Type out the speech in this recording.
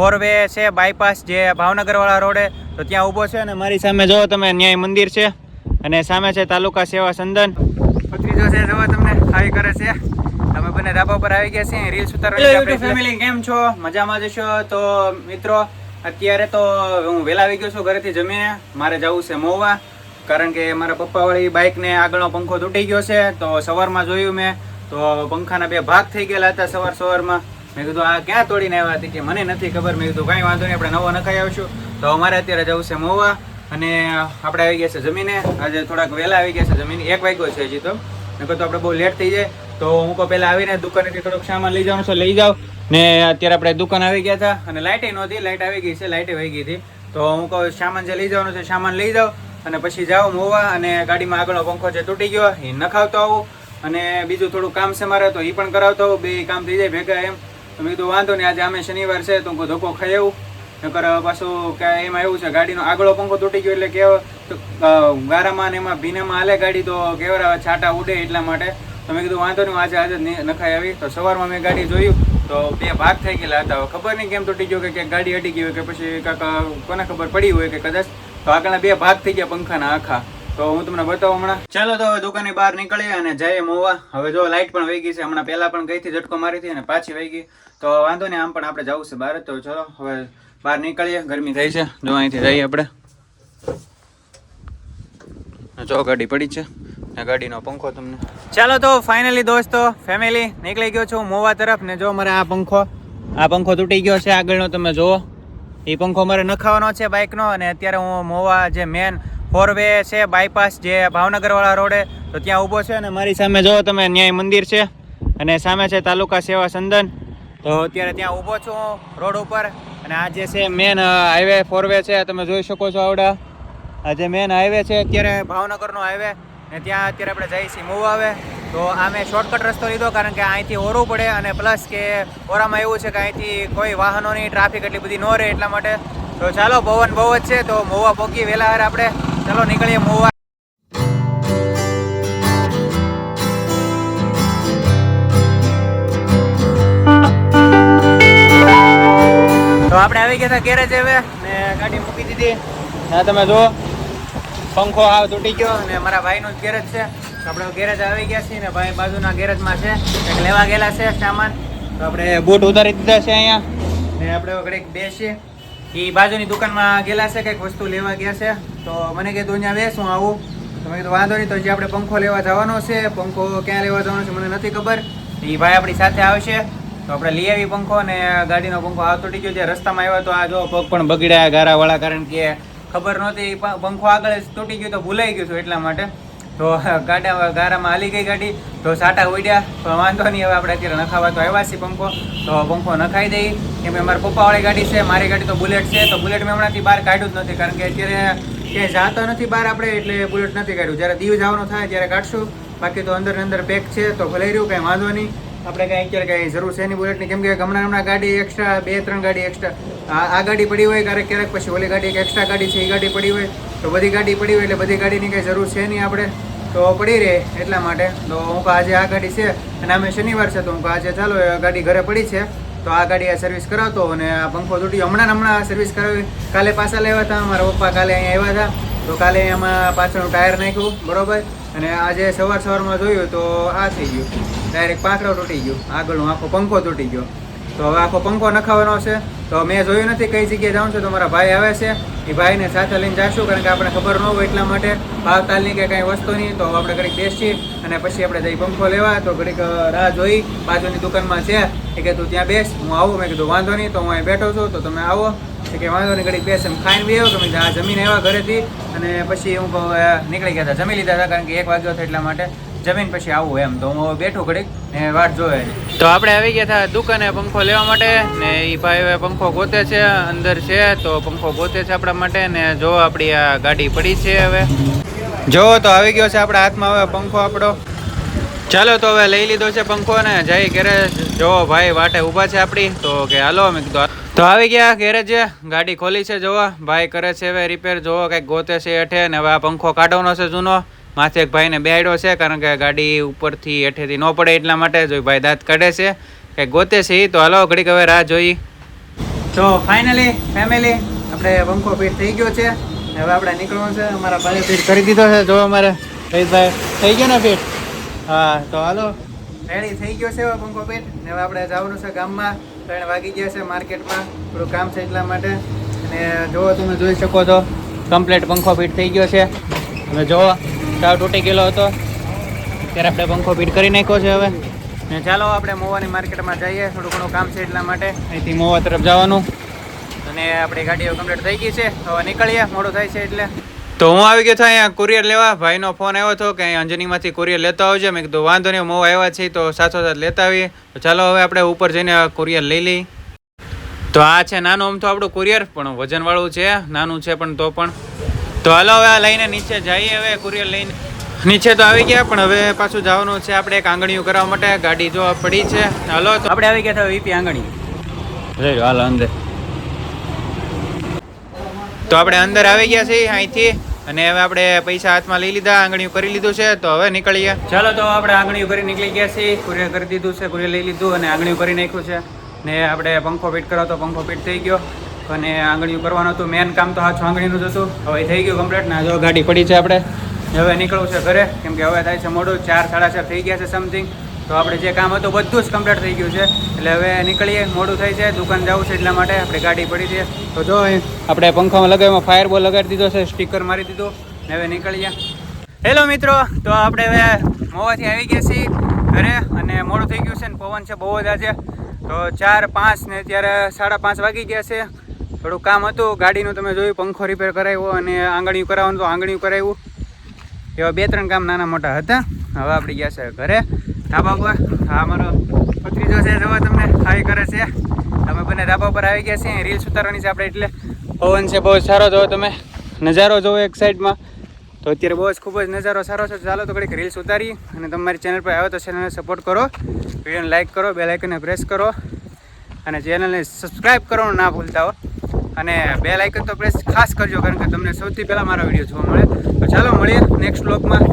Four way છે bypass જે ભાવનગરવાળા રોડે તો ત્યાં ઊભો છે અને મારી સામે જો તમે ન્યાય મંદિર છે અને સામે છે તાલુકા સેવા સંદન. પત્રીજો છે જો તમને આવી કરે છે. અમે બંને ધાબા પર આવી ગયા છીએ રીલ્સ ઉતારવાની ફેમિલી કેમ છો? મજામાં જશો તો મિત્રો અત્યારે તો હું વહેલા આવી ગયો છું ઘરેથી જમીને. મારે જવું છે મોવા કારણ કે મારા પપ્પાવાળી બાઇકને આગળનો પંખો તૂટી ગયો છે. તો સવારમાં જોયું મેં તો પંખાના બે ભાગ થઈ ગયેલા હતા સવાર સવારમાં. મેં કીધું, આ ક્યાં તોડીને આવ્યા હતી કે મને નથી ખબર? મેં કીધું, કાંઈ વાંધો નહીં, આપણે નવો નખાઈ આવશું. તો અમારે અત્યારે જવું છે મોવા અને આપણે આવી ગયા છે જમીને. આજે થોડાક વહેલા આવી ગયા છે જમીન. એક વાગ્યો છે હજી તો. નકર તો આપણે બહુ લેટ થઈ જાય. તો હું કહું, પહેલાં આવીને દુકાનેથી થોડોક સામાન લઈ જવાનું છે લઈ જાઓ ને અત્યારે આપણે દુકાન આવી ગયા હતા અને લાઇટે નહોતી. લાઇટ આવી ગઈ છે લાઇટે વહી ગઈ હતી. તો હું કહું, સામાન જે લઈ જવાનું છે સામાન લઈ જાઓ અને પછી જાઓ મોવા અને ગાડીમાં આગળનો પંખો જે તૂટી ગયો એ નખાવતો આવું અને બીજું થોડું કામ છે મારે તો એ પણ કરાવતો આવું. બે કામ થઈ જાય ભેગા એમ. તો મેં કીધું, વાંધો નહીં, આજે અમે શનિવાર છે, તો ધોકો ખાઈ આવું. નકર પાછું કે એમાં એવું છે, ગાડીનો આગળો પંખો તૂટી ગયો એટલે કેવો ગારામાં ને એમાં ભીનામાં હાલે ગાડી તો કેવરા છાટા ઉડે એટલા માટે. તો મેં કીધું, વાંધો નહીં, આજે આજે નખાઈ આવી. તો સવારમાં મેં ગાડી જોયું, તો બે ભાગ થઈ ગયેલા હતા. ખબર નહીં કેમ તૂટી ગયો કે ક્યાંક ગાડી અડી ગઈ હોય કે પછી કાંક, કોને ખબર પડી હોય કે કદાચ. તો આગળના બે ભાગ થઈ ગયા પંખાના આખા. તો હું તમને બતાવું હમણાં. ચાલો તો હવે દુકાનની બહાર નીકળીએ અને જઈએ મોવા. હવે જો લાઇટ પણ વહી ગઈ છે. હમણાં પહેલાં પણ ગઈ હતી, ઝટકો મારી હતી અને પાછી વહી ગઈ. તો વાંધો નહીં, આમ પણ આપણે જવું છે બહાર. તો ચલો, હવે બહાર નીકળીએ. ગરમી થઈ છે. જો અહીંથી જઈએ આપણે. જો ગાડી પડી છે. ને ગાડીનો પંખો તમને. ચાલો તો ફાઇનલી દોસ્તો ફેમિલી નીકળી ગયો છું મોવા તરફ. ને જો મારે આ પંખો આ પંખો તૂટી ગયો છે. આગળનો તમે જુઓ. એ પંખો મારે નખાવાનો છે બાઇકનો અને અત્યારે હું મોવા જે મેન ફોર વે છે બાયપાસ જે ભાવનગરવાળા રોડે, તો ત્યાં ઊભો છે અને મારી સામે જુઓ તમે ન્યાય મંદિર છે અને સામે છે તાલુકા સેવા સંદન, તો અત્યારે ત્યાં ઊભો છું રોડ ઉપર. અને આ જે છે મેન હાઈવે ફોર વે છે તમે જોઈ શકો છો આવડા. આ જે મેન હાઈવે છે, અત્યારે ભાવનગરનો હાઈવે ને ત્યાં અત્યારે આપણે જઈએ છીએ મૂવ આવે. તો આ મેં શોર્ટકટ રસ્તો લીધો કારણ કે અહીંથી ઓરવું પડે અને પ્લસ કે ઓરામાં એવું છે કે અહીંથી કોઈ વાહનોની ટ્રાફિક એટલી બધી ન રહે એટલા માટે. તો ચાલો, પવન બહુ જ છે, તો મોવા પોકી વહેલા હારે આપણે. ચાલો નીકળીએ મોવા. તો આપણે આવી ગયા હતા ગેરેજ હવે ને ગાડી મૂકી દીધી. હા તમે જુઓ, પંખો આ તૂટી ગયો અને મારા ભાઈનું જ ગેરેજ છે. આપણે ગેરેજ આવી ગયા છીએ ને ભાઈ બાજુના ગેરેજમાં છે. લેવા ગયેલા છે સામાન. તો આપણે બૂટ ઉતારી દીધા છે અહીંયા. ને આપણે ઘડીક બેસીએ. એ બાજુની દુકાનમાં ગયેલા છે, કંઈક વસ્તુ લેવા ગયા છે. તો મને કીધું અહીંયા શું આવું. તો મેં કીધું, વાંધો નહીં, તો જે આપણે પંખો લેવા જવાનો છે. પંખો ક્યાં લેવા જવાનો છે, મને નથી ખબર. એ ભાઈ આપણી સાથે આવશે. તો આપણે લઈ આવી પંખો અને ગાડીનો પંખો આ તૂટી ગયો જે રસ્તામાં આવ્યો તો આ જો પગ પણ બગડ્યા ગારાવાળા, કારણ કે ખબર નહોતી પંખો આગળ તૂટી ગયો તો ભૂલાઈ ગયું છું એટલા માટે. તો ગાડા ગારામાં હાલી ગઈ ગાડી. તો સાટા ઉડ્યા. તો વાંધો નહીં, હવે આપણે અત્યારે નખાવા તો આવ્યા છીએ પંખો. તો પંખો નખાઈ દઈ. કેમ કે મારા પપ્પાવાળી ગાડી છે, મારી ગાડી તો બુલેટ છે. તો બુલેટ મેં હમણાંથી બહાર કાઢ્યું જ નથી, કારણ કે અત્યારે ક્યાંય જાતો નથી બહાર આપણે, એટલે બુલેટ નથી કાઢ્યું. જ્યારે દીવ જવાનું થાય ત્યારે કાઢશું. બાકી તો અંદર અંદર પેક છે, તો ભલે રહ્યું, કંઈ વાંધો નહીં. આપણે કાંઈ અત્યારે કાંઈ જરૂર છે નહીં બુલેટની. કેમ કે હમણાં હમણાં ગાડી એક્સ્ટ્રા બે, ત્રણ ગાડી એક્સ્ટ્રા આ ગાડી પડી હોય, ક્યારેક ક્યારેક પછી ઓલી ગાડી એક એક્સ્ટ્રા ગાડી છે એ ગાડી પડી હોય. તો બધી ગાડી પડી હોય, એટલે બધી ગાડીની કંઈ જરૂર છે નહીં આપણે. તો પડી રહે એટલા માટે. તો હું કહું આજે આ ગાડી છે અને અમે શનિવાર છે તો હું કહું આજે ચાલો ગાડી ઘરે પડી છે. તો આ ગાડી આ સર્વિસ કરાવતો અને આ પંખો તૂટી હમણાં હમણાં સર્વિસ કરાવી. કાલે પાછા લેવા હતા, મારા પપ્પા કાલે અહીંયા આવ્યા હતા. તો કાલે એમાં પાછળનું ટાયર નાખ્યું, બરોબર? અને આજે સવાર સવારમાં જોયું તો આ થઈ ગયું. ડાયરેક્ટ પાંખડો તૂટી ગયો. આગળનો આખો પંખો તૂટી ગયો. તો હવે આખો પંખો નખાવાનો છે. તો મેં જોયું નથી કઈ જગ્યાએ જાઉં છું. તો મારા ભાઈ આવે છે. એ ભાઈને સાથે લઈને જાશું કારણ કે આપણે ખબર ન હોય એટલા માટે. ભાવતાલની કે કાંઈ વસ્તુની, તો આપણે ઘડીક બેસીએ અને પછી આપણે જઈ પંખો લેવા. તો ઘડીક રાહ જોઈ. બાજુની દુકાનમાં છે. એ કે તું ત્યાં બેસ, હું આવું. મેં કીધું, વાંધો નહીં, તો હું અહીં બેઠો છું. તો તમે આવો. કે, વાંધો નહીં, ઘડીક બેસ એમ ખાઈને બી આવ્યો કે મેં આ જમીન આવ્યા ઘરેથી. અને પછી હું નીકળી ગયા હતા જમી લીધા હતા કારણ કે એક વાગ્યો હતો એટલા માટે. જમીન પછી આવું એમ. તો હું બેઠો ઘડીક ને વાટ જોવે. તો આપણે આવી ગયા હતા દુકાને પંખો લેવા માટે ને એ ભાઈ હવે પંખો ગોતે છે અંદર છે તો પંખો ગોતે છે આપણા માટે ને જો આપણી આ ગાડી પડી છે હવે. જો તો આવી ગયો છે આપણા હાથમાં હવે પંખો આપણો. ચાલો તો હવે લઈ લીધો છે પંખો ને જઈ ગેરેજ જો ભાઈ વાટે ઊભા છે આપણી તો કે હાલો મેં કીધું તો આવી ગયા ગેરેજે ગાડી ખોલી છે જોવા. ભાઈ કરે છે હવે રિપેર જોવો કંઈક ગોતે છે હેઠે ને હવે આ પંખો કાઢવાનો છે જૂનો. માથે એક ભાઈને બેહાડ્યો છે, કારણ કે ગાડી ઉપરથી હેઠેથી ન પડે એટલા માટે જો ભાઈ દાંત કાઢે છે. કે ગોતે છે તો હાલો, ઘડીક હવે રાહ જોઈ. તો ફાઇનલી ફેમિલી આપણે પંખો ફિટ થઈ ગયો છે. હવે આપણે નીકળવાનું છે. અમારા ભાઈએ ફિટ કરી દીધો છે. જો અમારે રહીશભાઈ થઈ ગયો ને ફિટ હા, તો હાલો. રેડી થઈ ગયો છે પંખો ફિટ ને હવે આપણે જવાનું છે ગામમાં. ત્રણ વાગી ગયા છે માર્કેટમાં. થોડું કામ છે એટલા માટે. અને જો તમે જોઈ શકો છો. કમ્પ્લેટ પંખો ફીટ થઈ ગયો છે. અને જો સાવ તૂટી ગયેલો હતો. ત્યારે આપણે પંખો ફીટ કરી નાખ્યો છે હવે. ને ચાલો આપણે મોવાની માર્કેટમાં જઈએ. થોડું ઘણું કામ છે એટલા માટે. અહીંથી મોવા તરફ જવાનું. અને આપણી ગાડીઓ કમ્પ્લીટ થઈ ગઈ છે. હવે નીકળીએ. મોડું થાય છે એટલે. તો હું આવી ગયો છું અહીંયા કુરિયર લેવા. ભાઈનો ફોન આવ્યો હતો કે અહીંયા અંજનીમાંથી કુરિયર લેતો આવજો. મેં કીધું, વાંધો નહીં, મોવા આવ્યા છે તો સાથોસાથ લેતા આવીએ. તો ચાલો હવે આપણે ઉપર જઈને કુરિયર લઈ લઈ તો આ છે નાનું, આમ તો આપણું કુરિયર, પણ વજનવાળું છે. નાનું છે પણ તો પણ. તો હાલો હવે આ લઈને નીચે જઈએ હવે કુરિયર લઈને. નીચે તો આવી ગયા પણ હવે પાછું જવાનું છે આપણે એક આંગણીયું કરવા માટે. ગાડી જો પડી છે. હાલો તો આપણે આવી ગયા હતા વીપી આંગણી હાલો અંદર. તો આપણે અંદર આવી ગયા છીએ અહીંથી અને હવે આપણે પૈસા હાથમાં લઈ લીધા આંગણીયું કરી લીધું છે તો હવે નીકળીએ. ચાલો તો આપણે આંગણીયું કરી નીકળી ગયા છીએ કુરિયર કરી દીધું છે કુરિયર લઈ લીધું અને આંગણીઓ કરી નાખ્યું છે. ને આપણે પંખો ફિટ કરો તો પંખો ફિટ થઈ ગયો. અને આંગળીયું કરવાનું હતું. મેન કામ તો હાથ આંગળીનું જ હતું. હવે થઈ ગયું કમ્પ્લીટ ને જો ગાડી પડી છે આપણે. હવે નીકળવું છે ઘરે. કેમ કે હવે થાય છે મોડું. ચાર, સાડા ચાર થઈ ગયા છે સમથિંગ તો આપણે જે કામ હતું બધું જ કમ્પ્લીટ થઈ ગયું છે. એટલે હવે નીકળીએ. મોડું થાય છે. દુકાન જવું છે એટલા માટે. આપણે ગાડી પડી છે. તો જો આપણે પંખામાં લગાવ્યો. ફાયર બોલ લગાડી દીધો છે. સ્ટીકર મારી દીધું. ને હવે નીકળીએ. હેલો મિત્રો. તો આપણે હવે મોવાથી આવી ગયા છીએ ઘરે અને મોડું થઈ ગયું છે ને પવન છે બહુ જ આજે. તો ચાર, પાંચ ને ત્યારે સાડા પાંચ વાગી ગયા છે. થોડું કામ હતું, ગાડીનું તમે જોયું, પંખો રિપેર કરાવ્યો અને આંગળીયું કરાવવાનું તો આંગળીયું કરાવ્યું. એવા બે ત્રણ કામ નાના મોટા હતા. હવે આપણે ગયા છે ઘરે. ધાબા પર હા મારો ભત્રીજો છે, જોવા તમને હાઈ કરે છે. અમે બંને ધાબા પર આવી ગયા છીએ. રીલ્સ ઉતારવાની છે આપણે એટલે. પવન છે, બહુ સારો જોવો તમે. નજારો જોવો એક સાઈડમાં. તો અત્યારે બહુ જ ખૂબ જ નજારો સારો છે. ચાલો તો ઘડીક રીલ્સ ઉતારી અને તમારી ચેનલ પર આવ્યો તો ચેનલને સપોર્ટ કરો. વિડીયોને લાઇક કરો બે લાઇકને પ્રેસ કરો. અને ચેનલને સબસ્ક્રાઈબ કરવાનું ના ભૂલતા હો. અને બે લાઇકન તો પ્રેસ ખાસ કરજો કારણ કે તમને સૌથી પહેલાં મારા વીડિયો જોવા મળે. તો ચાલો મળીએ નેક્સ્ટ બ્લોગમાં